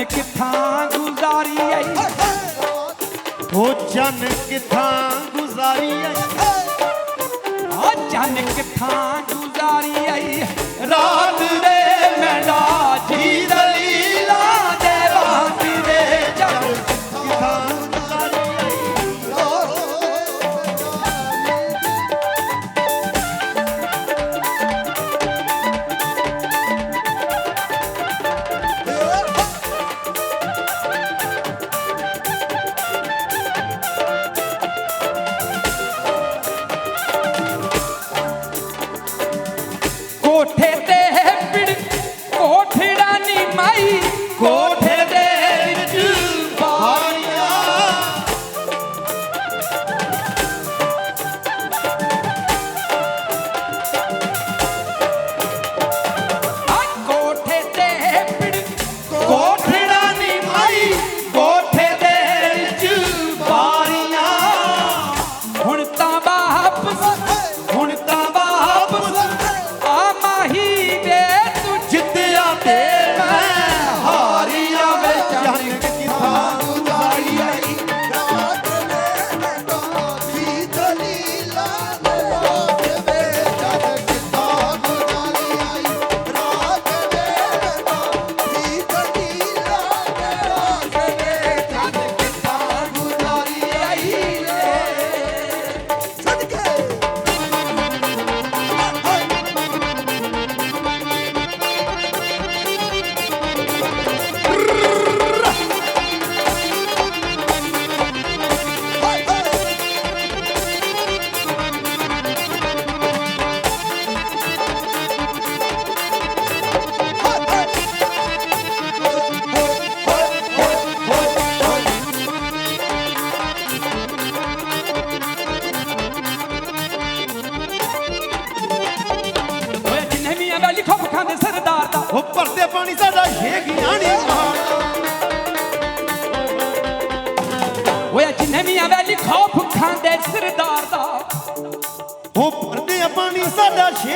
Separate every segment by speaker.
Speaker 1: ਜਨ ਕਿਥਾਂ ਗੁਜ਼ਾਰੀ ਐ
Speaker 2: ਹੋ ਜਨ ਕਿਥਾਂ ਗੁਜ਼ਾਰੀ ਐ
Speaker 1: ਆ ਜਨ ਕਿਥਾਂ ਗੁਜ਼ਾਰੀ ਐ ਰਾਤ ਦੇ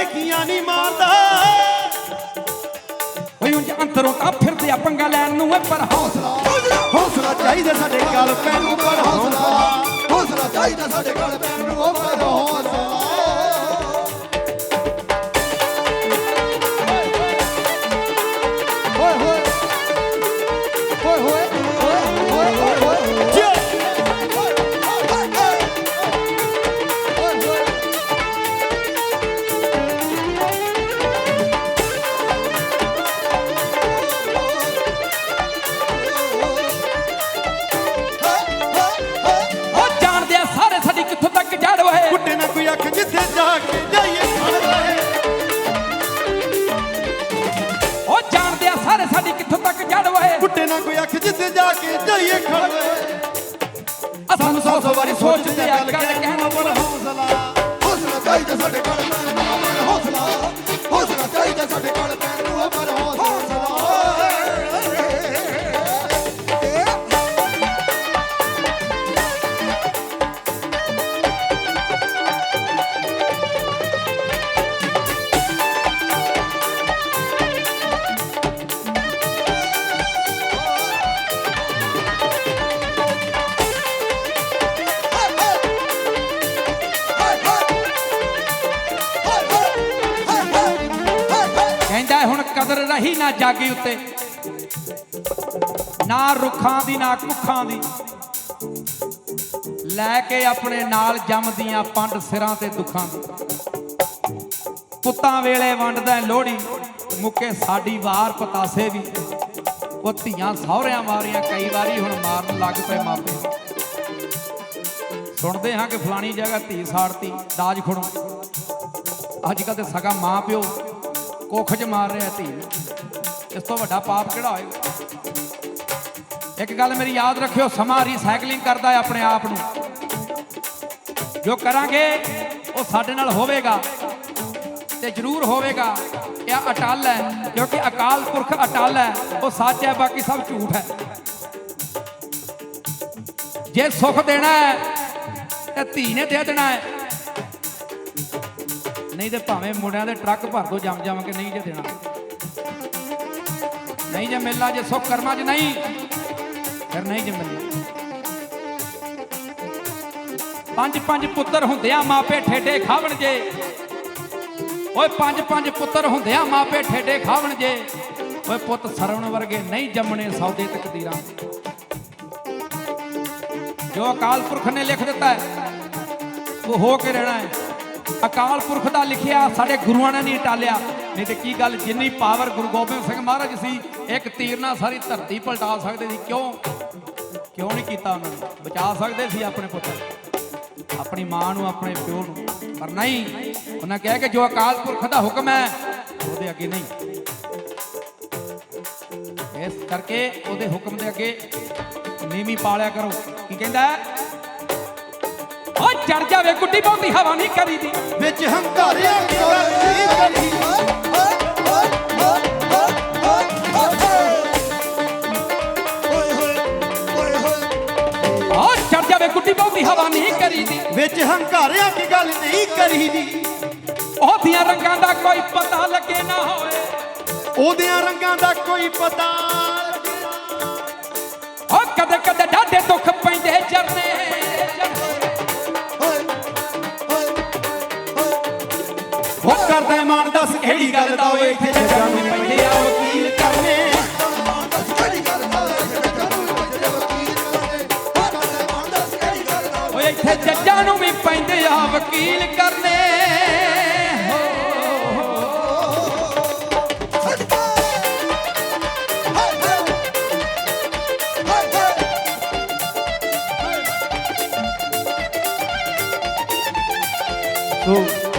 Speaker 2: ਛੇਗੀਆਂ ਨਹੀਂ ਮਾਰਦਾ।
Speaker 1: ਓਏ ਉਂਝ ਅੰਤਰੋਂ ਤਾਂ ਫਿਰਦੇ ਆ ਪੰਗਾ ਲੈਣ ਨੂੰ ਏ ਪਰ ਹੌਸਲਾ।
Speaker 2: ਹੌਸਲਾ ਚਾਹੀਦਾ ਸਾਡੇ ਗੱਲ ਪੈਣ ਨੂੰ ਪਰ ਹੌਸਲਾ।
Speaker 3: ਹੌਸਲਾ ਚਾਹੀਦਾ ਸਾਡੇ ਗਲ ਪੈਣ ਨੂੰ
Speaker 1: ਕਦਰ ਰਹੀ ਨਾ ਜਾਗੀ ਉੱਤੇ। ਨਾ ਰੁੱਖਾਂ ਦੀ, ਨਾ ਕੁੱਖਾਂ ਦੀ। ਲੈ ਕੇ ਆਪਣੇ ਨਾਲ ਜੰਮਦੀਆਂ ਪੰਡ ਸਿਰਾਂ ਤੇ ਦੁੱਖਾਂ ਦੀ। ਪੁੱਤਾਂ ਵੇਲੇ ਵੰਡਦਾ ਲੋਹੜੀ, ਮੁੱਕੇ ਸਾਡੀ ਵਾਰ ਪਤਾਸੇ ਵੀ। ਉਹ ਧੀਆਂ ਸਹੁਰਿਆਂ ਮਾਰੀਆਂ ਕਈ ਵਾਰੀ, ਹੁਣ ਮਾਰਨ ਲੱਗ ਪਏ ਮਾਪੇ। ਸੁਣਦੇ ਹਾਂ ਕਿ ਫਲਾਣੀ ਜਗ੍ਹਾ ਧੀ ਸਾੜਤੀ, ਦਾਜ ਖੜੋ ਅੱਜ ਕੱਲ ਤੇ ਸਗਾ ਮਾਂ ਪਿਓ ਕੁੱਖ ਮਾਰ ਰਿਹਾ ਧੀ ਇਸ ਤੋਂ ਵੱਡਾ ਪਾਪ ਕਿਹੜਾ ਹੋਏਗਾ? ਇੱਕ ਗੱਲ ਮੇਰੀ ਯਾਦ ਰੱਖਿਓ, ਸਮਾਂ ਰੀਸਾਈਕਲਿੰਗ ਕਰਦਾ ਹੈ ਆਪਣੇ ਆਪ ਨੂੰ। ਜੋ ਕਰਾਂਗੇ, ਉਹ ਸਾਡੇ ਨਾਲ ਹੋਵੇਗਾ ਤੇ ਜ਼ਰੂਰ ਹੋਵੇਗਾ। ਇਹ ਅਟਲ ਹੈ, ਕਿਉਂਕਿ ਅਕਾਲ ਪੁਰਖ ਅਟਲ ਹੈ, ਉਹ ਸੱਚ ਹੈ, ਬਾਕੀ ਸਭ ਝੂਠ ਹੈ। ਜੇ ਸੁੱਖ ਦੇਣਾ ਹੈ, ਤੇ ਧੀ ਨੇ ਦੇ ਦੇਣਾ ਹੈ। ਨਹੀਂ ਤੇ ਭਾਵੇਂ ਮੁੰਡਿਆਂ ਦੇ ਟਰੱਕ ਭਰ ਦੋ ਜੰਮ ਜਾਵਾਂਗੇ ਨਹੀਂ ਜੇ ਦੇਣਾ। ਨਹੀਂ ਜੇ ਮੇਲਾ ਜੇ ਸੁੱਖ ਕਰਮਾ 'ਚ ਨਹੀਂ, ਫਿਰ ਨਹੀਂ ਜੇ ਮਿਲਣਾ। ਪੰਜ ਪੰਜ ਪੁੱਤਰ ਹੁੰਦਿਆਂ ਮਾਪੇ ਠੇਡੇ ਖਾਵਣ ਜੇ। ਓਏ ਪੰਜ ਪੰਜ ਪੁੱਤਰ ਹੁੰਦਿਆਂ ਮਾਪੇ ਠੇਡੇ ਖਾਵਣ ਜੇ। ਓਏ ਪੁੱਤ ਸਰਵਣ ਵਰਗੇ ਨਹੀਂ ਜੰਮਣੇ ਸੌਦੇ ਤਕਦੀਰਾਂ ਜੋ ਅਕਾਲ ਪੁਰਖ ਨੇ ਲਿਖ ਦਿੱਤਾ ਹੈ, ਉਹ ਹੋ ਕੇ ਰਹਿਣਾ ਹੈ। ਅਕਾਲ ਪੁਰਖ ਦਾ ਲਿਖਿਆ, ਸਾਡੇ ਗੁਰੂਆਂ ਨੇ ਨਹੀਂ ਟਾਲਿਆ। ਨਹੀਂ ਤੇ ਕੀ ਗੱਲ, ਜਿੰਨੀ ਪਾਵਰ ਗੁਰੂ ਗੋਬਿੰਦ ਸਿੰਘ ਮਹਾਰਾਜ ਸੀ, ਇੱਕ ਤੀਰ ਨਾਲ ਸਾਰੀ ਧਰਤੀ ਪਲਟਾ ਸਕਦੇ ਸੀ। ਕਿਉਂ? ਕਿਉਂ ਨਹੀਂ ਕੀਤਾ ਉਹਨਾਂ ਨੇ? ਬਚਾ ਸਕਦੇ ਸੀ ਆਪਣੇ ਪੁੱਤ। ਆਪਣੀ ਮਾਂ ਨੂੰ, ਆਪਣੇ ਪਿਓ ਨੂੰ। ਪਰ ਨਹੀਂ, ਉਹਨਾਂ ਕਿਹਾ ਕਿ ਜੋ ਅਕਾਲ ਪੁਰਖ ਦਾ ਹੁਕਮ ਹੈ, ਉਹਦੇ ਅੱਗੇ ਨਹੀਂ। ਇਸ ਕਰਕੇ ਉਹਦੇ ਹੁਕਮ ਦੇ ਅੱਗੇ ਨੀਵੀਂ ਪਾਲਿਆ ਕਰੋ। ਕੀ ਕਹਿੰਦਾ ਚੜ ਜਾਵੇ ਗੁੱਡੀ ਬਹੁਤੀ ਹਵਾ ਨਹੀਂ ਕਰੀਦੀ।
Speaker 2: ਵਿੱਚ ਹੰਕਾਰਿਆ ਕੀ ਕਰੀ
Speaker 1: ਓ ਚੜ ਜਾਵੇ ਗੁੱਡੀ ਬਹੁਤੀ ਹਵਾ ਨਹੀਂ ਕਰੀਦੀ।
Speaker 2: ਵਿੱਚ ਹੰਕਾਰਿਆ ਕੀ ਗੱਲ ਨਹੀਂ ਕਰੀ ਦੀ
Speaker 1: ਉਹਦੀਆਂ ਰੰਗਾਂ ਦਾ ਕੋਈ ਪਤਾ ਲੱਗੇ ਨਾ ਹੋਵੇ।
Speaker 2: ਉਹਦਿਆਂ ਰੰਗਾਂ ਦਾ ਕੋਈ ਪਤਾ
Speaker 1: ਓ ਕਦੇ ਕਦੇ ਡਾਢੇ ਦੁੱਖ ਪੈਂਦੇ ਚਰਨੇ।
Speaker 2: ਕਰਦਾ ਮਨ, ਦੱਸ ਕਿਹੜੀ ਗੱਲ ਦਾ ਓਏ? ਇੱਥੇ ਜੱਜਾਂ ਨੂੰ ਪੈਂਦੇ ਆ, ਵਕੀਲ ਕਰਨੇ।
Speaker 1: ਓਏ, ਇੱਥੇ ਜੱਜਾਂ ਨੂੰ ਵੀ ਪੈਂਦੇ ਆ, ਵਕੀਲ ਕਰਨੇ।
Speaker 2: ਸੋ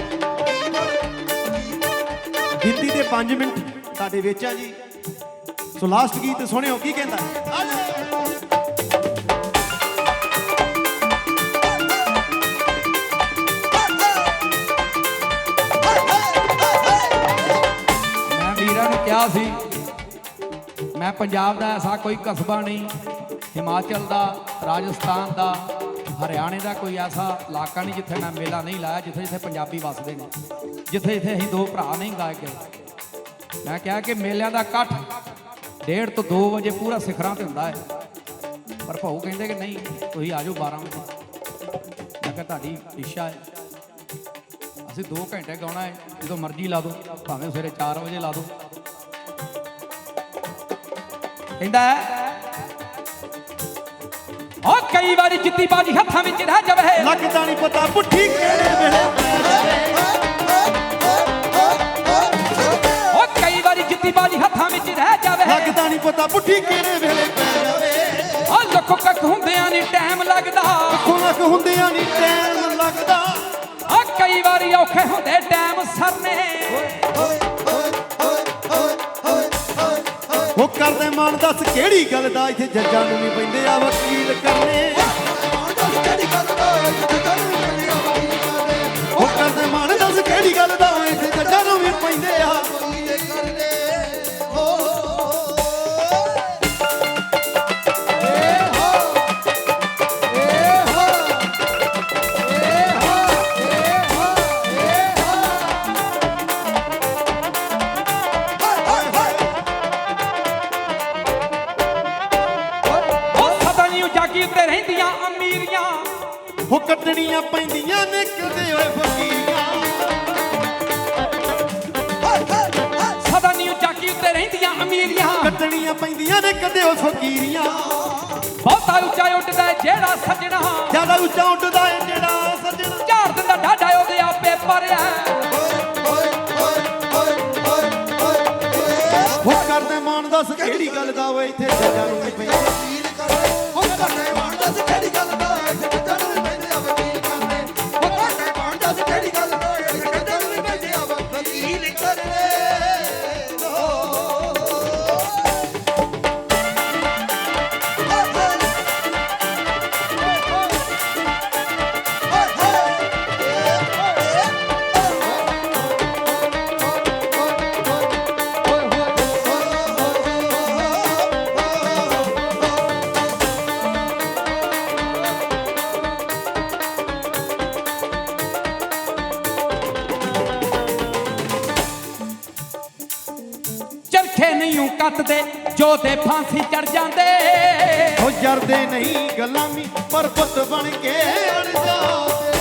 Speaker 2: ਗਿਣਤੀ ਦੇ 5 ਮਿੰਟ ਤੁਹਾਡੇ ਵਿੱਚ ਆ ਜੀ ਸੋ ਲਾਸਟ ਗੀਤ ਸੁਣਿਓ, ਕੀ ਕਹਿੰਦਾ ਆ ਜਾਓ।
Speaker 1: ਮੈਂ ਵੀਰਾਂ ਨੂੰ ਕਿਹਾ ਸੀ, ਮੈਂ ਪੰਜਾਬ ਦਾ ਐਸਾ ਕੋਈ ਕਸਬਾ ਨਹੀਂ, ਹਿਮਾਚਲ ਦਾ, ਰਾਜਸਥਾਨ ਦਾ ਹਰਿਆਣੇ ਦਾ ਕੋਈ ਐਸਾ ਇਲਾਕਾ ਨਹੀਂ ਜਿੱਥੇ ਮੈਂ ਮੇਲਾ ਨਹੀਂ ਲਾਇਆ ਜਿੱਥੇ ਜਿੱਥੇ ਪੰਜਾਬੀ ਵੱਸਦੇ ਨੇ। ਜਿੱਥੇ ਜਿੱਥੇ ਅਸੀਂ ਦੋ ਭਰਾ ਨਹੀਂ ਗਾਏ ਗਏ। ਮੈਂ ਕਿਹਾ ਕਿ ਮੇਲਿਆਂ ਦਾ ਇਕੱਠ ਡੇਢ ਤੋਂ 2 ਵਜੇ ਪੂਰਾ ਸਿਖਰਾਂ ਤੇ ਹੁੰਦਾ ਹੈ। ਪਰ ਭਾਊ ਕਹਿੰਦੇ ਕਿ ਨਹੀਂ ਤੁਸੀਂ ਆ ਜਾਓ 12 ਵਜੇ। ਮੈਂ ਕਿਹਾ ਤੁਹਾਡੀ ਇੱਛਾ ਹੈ। ਅਸੀਂ 2 ਘੰਟੇ ਗਾਉਣਾ ਹੈ ਜਦੋਂ ਮਰਜ਼ੀ ਲਾ ਦਿਓ ਭਾਵੇਂ ਸਵੇਰੇ 4 ਵਜੇ ਲਾ ਦਿਓ। ਕਹਿੰਦਾ ਹੈ, ਕਈ ਵਾਰੀ ਜਿੱਤੀ ਬਾਜੀ ਹੱਥਾਂ ਵਿੱਚ ਰਹਿ ਜਾਵੇ।
Speaker 2: ਲੱਗਦਾ ਨਹੀਂ ਪਤਾ ਪੁੱਠੀ ਕਿਹੜੇ ਵੇਲੇ ਪੈ ਜਾਵੇ
Speaker 1: ਉਹ ਕਈ ਵਾਰੀ ਜਿੱਤੀ ਬਾਜੀ ਹੱਥਾਂ ਵਿੱਚ ਰਹਿ ਜਾਵੇ।
Speaker 2: ਲੱਗਦਾ ਨਹੀਂ ਪਤਾ ਪੁੱਠੀ ਕਿਹੜੇ ਵੇਲੇ ਪੈ ਜਾਵੇ।
Speaker 1: ਉਹ ਲੱਖ ਕੱਖ ਹੁੰਦਿਆਂ ਨਹੀਂ ਟਾਈਮ ਲੱਗਦਾ।
Speaker 2: ਖੁਨਕ ਹੁੰਦਿਆਂ ਨਹੀਂ ਟਾਈਮ ਲੱਗਦਾ।
Speaker 1: ਉਹ ਕਈ ਵਾਰੀ ਔਖੇ ਹੁੰਦੇ ਟਾਈਮ ਸਰਨੇ।
Speaker 2: ਕਰਦੇ ਮਨ ਦੱਸ ਕਿਹੜੀ ਗੱਲ ਦਾ? ਇੱਥੇ ਜੱਜਾਂ ਨੂੰ ਵੀ ਪੈਂਦੇ ਆ ਵਕੀਲ ਕਰਨੇ। ਉਹ ਕੱਟਣੀਆਂ ਪੈਂਦੀਆਂ ਨਿਕਲਦੇ ਓਏ ਫਕੀਰੀਆਂ
Speaker 1: ਸਦਾ ਨਹੀਂ ਜਾਗੀ ਉੱਤੇ ਰਹਿੰਦੀਆਂ ਅਮੀਰੀਆਂ।
Speaker 2: ਕੱਟਣੀਆਂ ਪੈਂਦੀਆਂ ਨੇ ਕਦੇ ਉਹ ਫਕੀਰੀਆਂ।
Speaker 1: ਬਹੁਤਾ ਉੱਚਾ ਉੱਡਦਾ ਏ ਜਿਹੜਾ ਸੱਜਣਾ।
Speaker 2: ਜ਼ਿਆਦਾ ਉੱਚਾ ਉੱਡਦਾ ਏ ਜਿਹੜਾ ਸੱਜਣਾ।
Speaker 1: ਝਾੜ ਦਿੰਦਾ ਡਾਢਾ ਉਹਦੇ ਆਪੇ ਪਰਿਆ।
Speaker 2: ਉਹ ਕਰਦੇ ਮਨ ਦੱਸ ਕਿਹੜੀ ਗੱਲ ਦਾ ਓਏ ਇੱਥੇ ਜੱਜਾਂ ਨੂੰ ਵੀ ਪੈਂਦੇ
Speaker 1: ਚਰਖੇ ਨਹੀਂ ਕੱਤਦੇ ਜੋ ਤੇ ਫਾਂਸੀ ਚੜ ਜਾਂਦੇ।
Speaker 2: ਉਹ ਜਰਦੇ ਨਹੀਂ ਗੁਲਾਮੀ ਪਰ ਪੁੱਤ ਬਣ ਕੇ ਅੜ ਜਾਂਦੇ।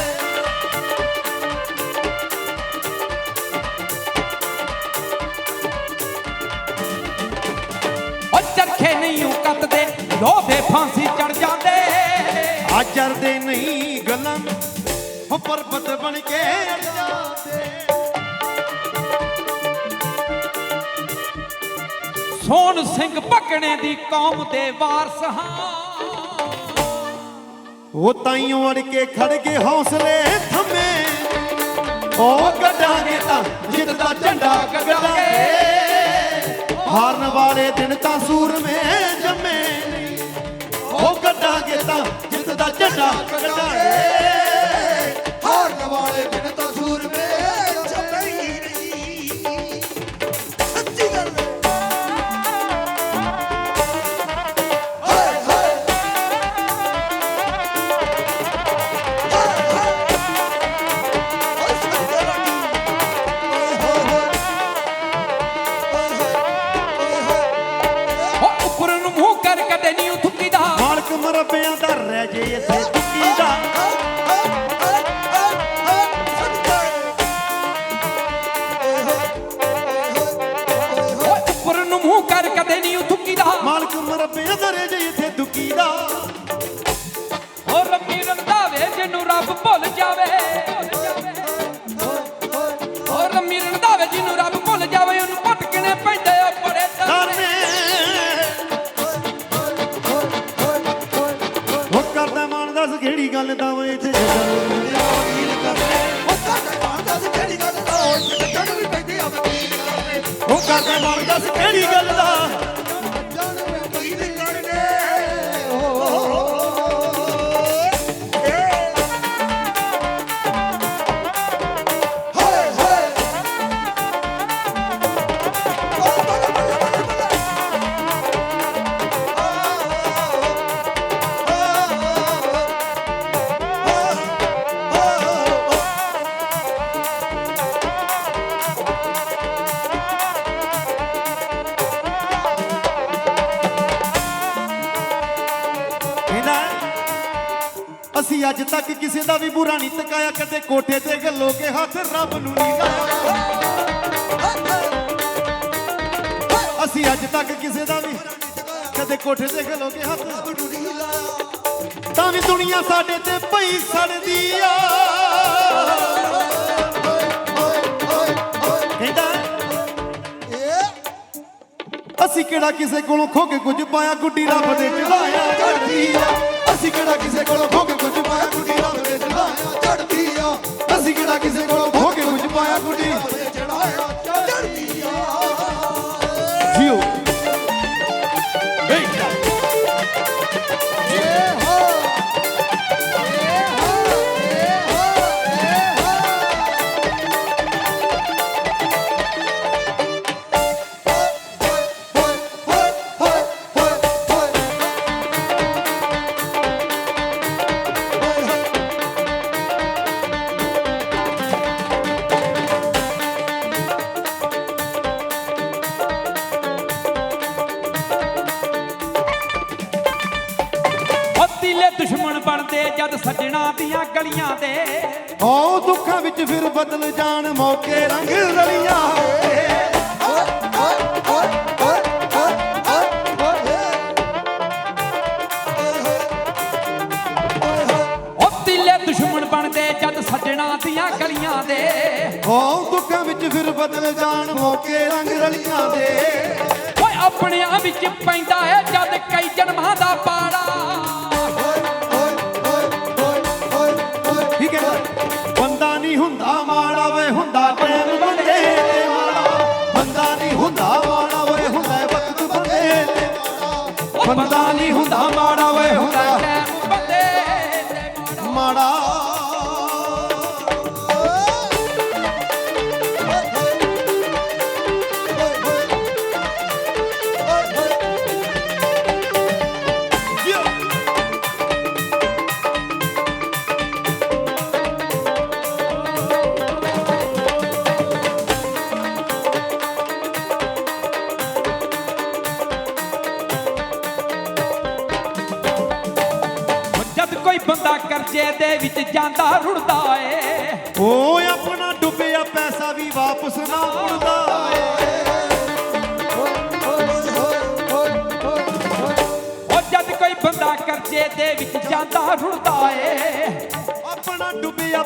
Speaker 1: ਉਹ ਚਰਖੇ ਨਹੀਂ ਉਹ ਕੱਤਦੇ ਲੋਧੇ ਫਾਂਸੀ ਚੜ ਜਾਂਦੇ।
Speaker 2: ਆ ਜਰਦੇ ਨਹੀਂ ਗੁਲਾਮੀ ਉਹ ਪਰ ਪੁੱਤ ਬਣ ਕੇ ਅੜ ਜਾਂਦੇ।
Speaker 1: ਸੋਹਣ ਸਿੰਘ ਭਗਣੇ ਦੀ ਕੌਮ ਦੇ ਵਾਰਸ ਹਾਂ।
Speaker 2: ਉਹ ਤਾਈਓ ਅੜ ਕੇ ਖੜ ਗਏ ਹੌਸਲੇ ਥੰਮੇ। ਉਹ ਗੱਡਾਂਗੇ ਤਾਂ ਜਿੱਤ ਦਾ ਝੰਡਾ ਗੱਡਾਂਗੇ ਹਾਰਨ ਵਾਲੇ ਦਿਨ ਤਾਂ ਸੂਰਮੇ ਜੰਮੇ। ਉਹ ਗੱਡਾਂਗੇ ਤਾਂ ਜਿੱਤ ਦਾ ਝੰਡਾ ਗੱਡਾਂਗੇ ਕਿਹੜੀ ਗੱਲ ਦਾ? ਇੱਥੇ ਉਹ ਕਰਦਾ ਮਨ ਦੱਸ ਕਿਹੜੀ ਗੱਲ ਦਾ? ਅਸੀਂ ਅੱਜ ਤੱਕ ਕਿਸੇ ਦਾ ਵੀ ਬੁਰਾ ਨਹੀਂ ਤਕਾਇਆ ਕਦੇ ਕੋਠੇ ਤੇ ਗੱਲੋ ਕੇ ਹੱਥ ਰੱਬ ਨੂੰ ਨਹੀਂ ਲਾਇਆ। ਅਸੀਂ ਅੱਜ ਤੱਕ ਕਿਸੇ ਦਾ ਵੀ ਕਦੇ ਕੋਠੇ ਤੇ ਗੱਲੋ ਕੇ ਹੱਥ ਤਾਂ ਵੀ ਦੁਨੀਆ ਸਾਡੇ ਤੇ ਪਈ ਸੜਦੀ ਆ। ਅਸੀਂ ਕਿਹੜਾ ਕਿਸੇ ਕੋਲੋਂ ਖੋ ਕੇ ਕੁਝ ਪਾਇਆ, ਗੁੱਡੀ ਰੱਬ ਦੇ ਚੜਾਇਆ
Speaker 3: ਚੜਦੀ ਆ। ਅਸੀਂ ਕਿਹੜਾ ਕਿਸੇ ਕੋਲੋਂ ਭੋਗ ਕੇ ਕੁਝ ਪਾਇਆ ਕੁੜੀ ਰੱਬ ਦੇ ਚੜਾਇਆ ਚੜਦੀ ਆ।
Speaker 2: ਅਸੀਂ ਕਿਹੜਾ ਕਿਸੇ ਕੋਲੋਂ ਖੋ ਕੇ ਕੁਝ ਪਾਇਆ
Speaker 1: ਕੁੜੀ। ਸੱਜਣਾ ਦੀਆਂ ਗਲੀਆਂ ਦੇ
Speaker 2: ਆਓ ਦੁੱਖਾਂ ਵਿੱਚ ਫਿਰ ਬਦਲ ਜਾਣ ਮੌਕੇ ਰੰਗ ਰਲੀਆਂ ਹੋਏ।
Speaker 1: ਉਹ ਦਿਲੇ ਦੁਸ਼ਮਣ ਬਣਦੇ ਜਦ ਸੱਜਣਾ ਦੀਆਂ ਗਲੀਆਂ ਦੇ
Speaker 2: ਆਓ ਦੁੱਖਾਂ ਵਿੱਚ ਫਿਰ ਬਦਲ ਜਾਣ ਮੌਕੇ ਰੰਗ ਰਲੀਆਂ ਦੇ
Speaker 1: ਓਏ ਆਪਣਿਆਂ ਵਿੱਚ ਪੈਂਦਾ ਹੈ ਜਦ ਕਈ ਜਨਮਾਂ ਦਾ ਪਾੜਾ।
Speaker 2: ਹੁੰਦਾ ਮਾੜਾ ਵੇ ਹੁੰਦਾ ਟਾਈਮ ਬੰਦੇ ਤੇ ਮਾੜਾ ਬੰਦਾ ਨਹੀਂ ਹੁੰਦਾ ਮਾੜਾ ਵੇ ਹੁੰਦਾ ਵਕਤ ਬੰਦੇ ਤੇ ਮਾੜਾ ਬੰਦਾ ਨਹੀਂ ਹੁੰਦਾ
Speaker 1: ਕਰਜ਼ੇ ਦੇ ਵਿੱਚ ਜਾਂਦਾ ਰੁੜਦਾ ਏ।
Speaker 2: ਓ ਆਪਣਾ ਡੁੱਬਿਆ ਪੈਸਾ ਵੀ ਵਾਪਸ ਨਾ ਮੁੜਦਾ ਏ।
Speaker 1: ਉਹ ਜਦ ਕੋਈ ਬੰਦਾ ਕਰਜ਼ੇ ਦੇ ਵਿੱਚ ਜਾਂਦਾ ਰੁੜਦਾ ਏ।
Speaker 2: ਆਪਣਾ ਡੁੱਬਿਆ